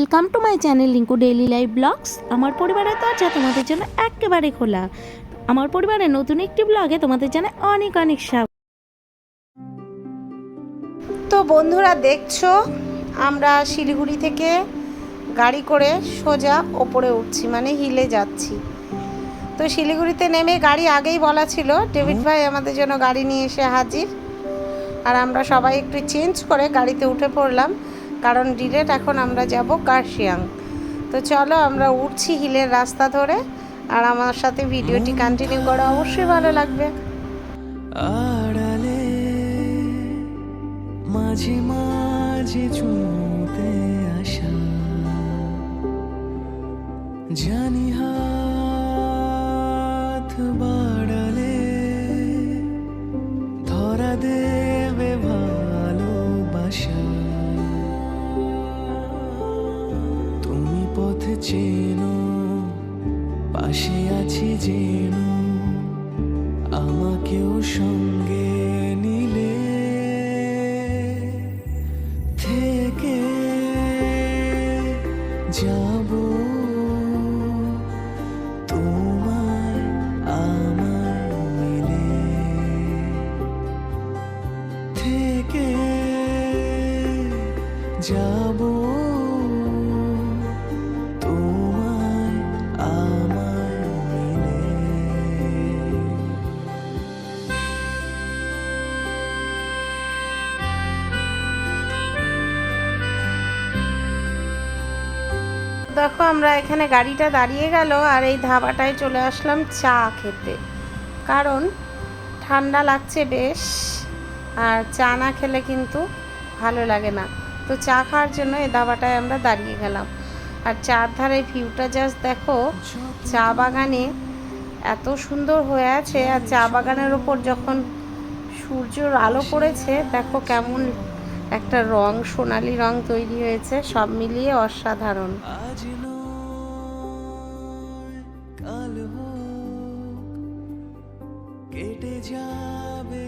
Welcome to my channel Linku daily life blogs আমার পরিবারের দরজা তোমাদের জন্য একেবারে খোলা। আমার পরিবারের নতুন একটি ব্লগে তোমাদের জানাই অনেক অনেক স্বাগত। তো বন্ধুরা দেখছ? আমরা শিলিগুড়ি থেকে গাড়ি করে সোজা ওপরে উঠছি মানে হিলে যাচ্ছি। তো শিলিগুড়িতে নেমে গাড়ি আগেই বলা ছিল। ডেভিড ভাই আমাদের জন্য গাড়ি নিয়ে এসে হাজির। আর আমরা সবাই একটু চেঞ্জ করে গাড়িতে উঠে পড়লাম। কারণ ডিরেক্ট এখন আমরা যাব কার্শিয়াং। তো চলো আমরা উঠছি হিলের রাস্তা ধরে, আর আমার সাথে ভিডিওটি কন্টিনিউ করা, অবশ্যই ভালো লাগবে। আড়ালে মাঝে মাঝে চুমতে আসা, জানি হাত বাড়ালে ধরা দেবে চেনো পাশে আছি যেনো আমাকেও সঙ্গে নিলে থেকে যাব। তোমায় আমার মিলে থেকে যাব। দেখো, আমরা এখানে গাড়িটা দাঁড়িয়ে গেল আর এই ধাবাটায় চলে আসলাম চা খেতে। কারণ ঠান্ডা লাগছে বেশ, আর চা না খেলে কিন্তু ভালো লাগে না। তো চা খাওয়ার জন্য এই ধাবাটায় আমরা দাঁড়িয়ে গেলাম। আর চার ধারে ভিউটা জাস্ট দেখো, চা বাগানে এত সুন্দর হয়ে আছে। আর চা বাগানের ওপর যখন সূর্যর আলো পড়েছে, দেখো কেমন একটা রং, সোনালি রং তৈরি হয়েছে, সব মিলিয়ে অসাধারণ। কেটে যাবে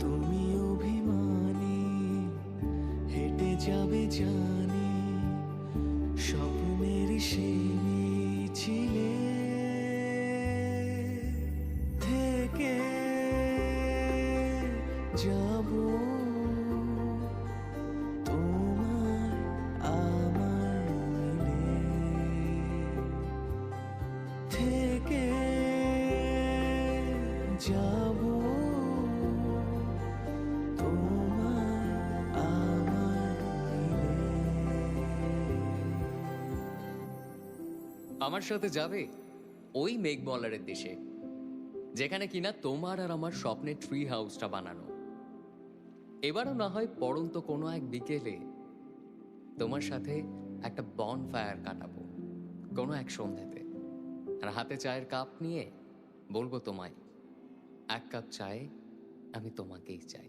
তুমি অভিমানী, হেঁটে যাবে জানি যাব থেকে যাব আমার আমার সাথে যাবে ওই মেঘমলারের দেশে, যেখানে কিনা তোমার আর আমার স্বপ্নের ট্রি হাউসটা বানানো। এবারও না হয় পড়ন্ত কোনো এক বিকেলে তোমার সাথে একটা বন ফায়ার কাটাবো, কোনো এক সন্ধ্যেতে। আর হাতে চায়ের কাপ নিয়ে বলব তোমায়, এক কাপ চায়ে আমি তোমাকেই চাই।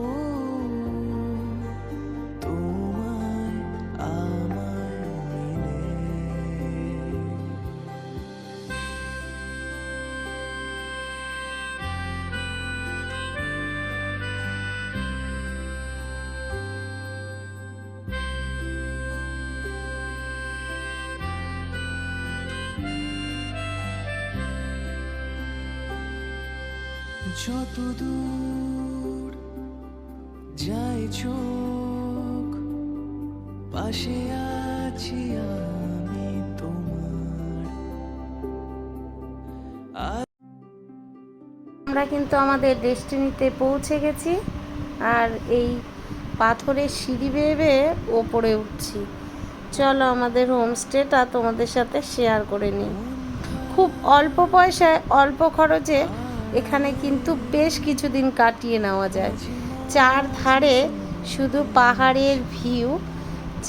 যত দূর যায় চোখ, পাশে আছি আমি তোমার। আমরা কিন্তু আমাদের ডেস্টিনিতে পৌঁছে গেছি আর এই পাথরের সিঁড়ি বেয়ে বেয়ে ওপরে উঠছি। চলো আমাদের হোমস্টেটা তোমাদের সাথে শেয়ার করে নিই। খুব অল্প পয়সায়, অল্প খরচে এখানে কিন্তু বেশ কিছুদিন কাটিয়ে নেওয়া যায়। চার ধারে শুধু পাহাড়ের ভিউ,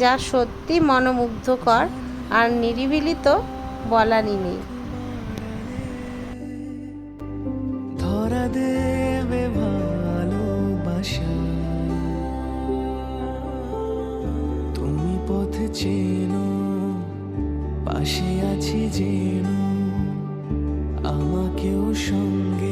যা সত্যি মনোমুগ্ধকর আর নিরিবিলি তো বলারই নেই। ভালোবাসা। তুমি পাশে আছি যেন, আমাকেও সঙ্গে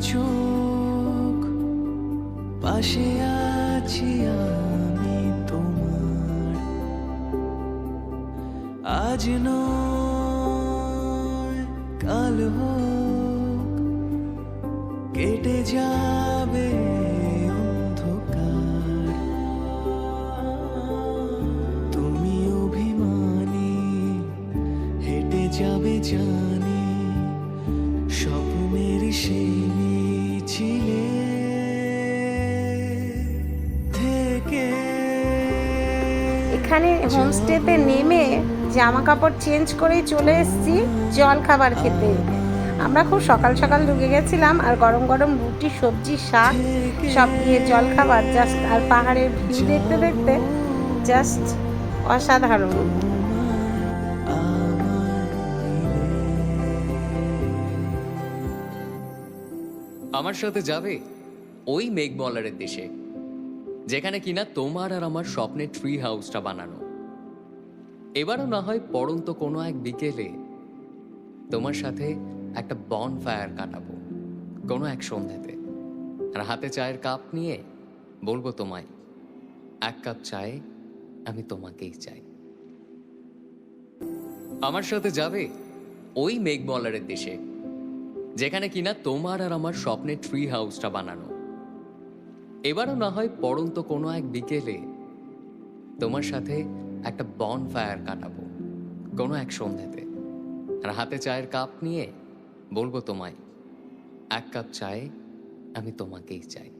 চোখ পাশে আছি আমি তোমার। আজ নয় কাল হোক কেটে যাবে এখানে হোমস্টেতে নেমে জামা কাপড় চেঞ্জ করেই চলে এসেছি জল খাবার খেতে। আমরা খুব সকাল সকাল ঢুকে গেছিলাম আর গরম গরম রুটি, সবজি, শাক সব দিয়ে জল খাবার জাস্ট আর পাহাড়ের ভিউ দেখতে দেখতে জাস্ট অসাধারণ। আমার সাথে যাবে ওই মেঘমলারের দেশে। যেখানে কিনা তোমার আর আমার স্বপ্নের ট্রি হাউসটা বানানো। এবারও না হয় পড়ন্ত কোনো এক বিকেলে তোমার সাথে একটা বন ফায়ার কাটাবো, কোনো এক সন্ধ্যাতে। আর হাতে চায়ের কাপ নিয়ে বলব তোমায়, এক কাপ চায়ে আমি তোমাকেই চাই। আমার সাথে যাবে ওই মেঘমলারের দেশে, যেখানে কিনা তোমার আর আমার স্বপ্নের ট্রি হাউসটা বানানো। এবারও না হয় পড়ন্ত কোনো এক বিকেলে তোমার সাথে একটা বন ফায়ার কাটাবো, কোনো এক সন্ধ্যেতে। আর হাতে চায়ের কাপ নিয়ে বলব তোমায়, এক কাপ চায়ে আমি তোমাকেই চাই।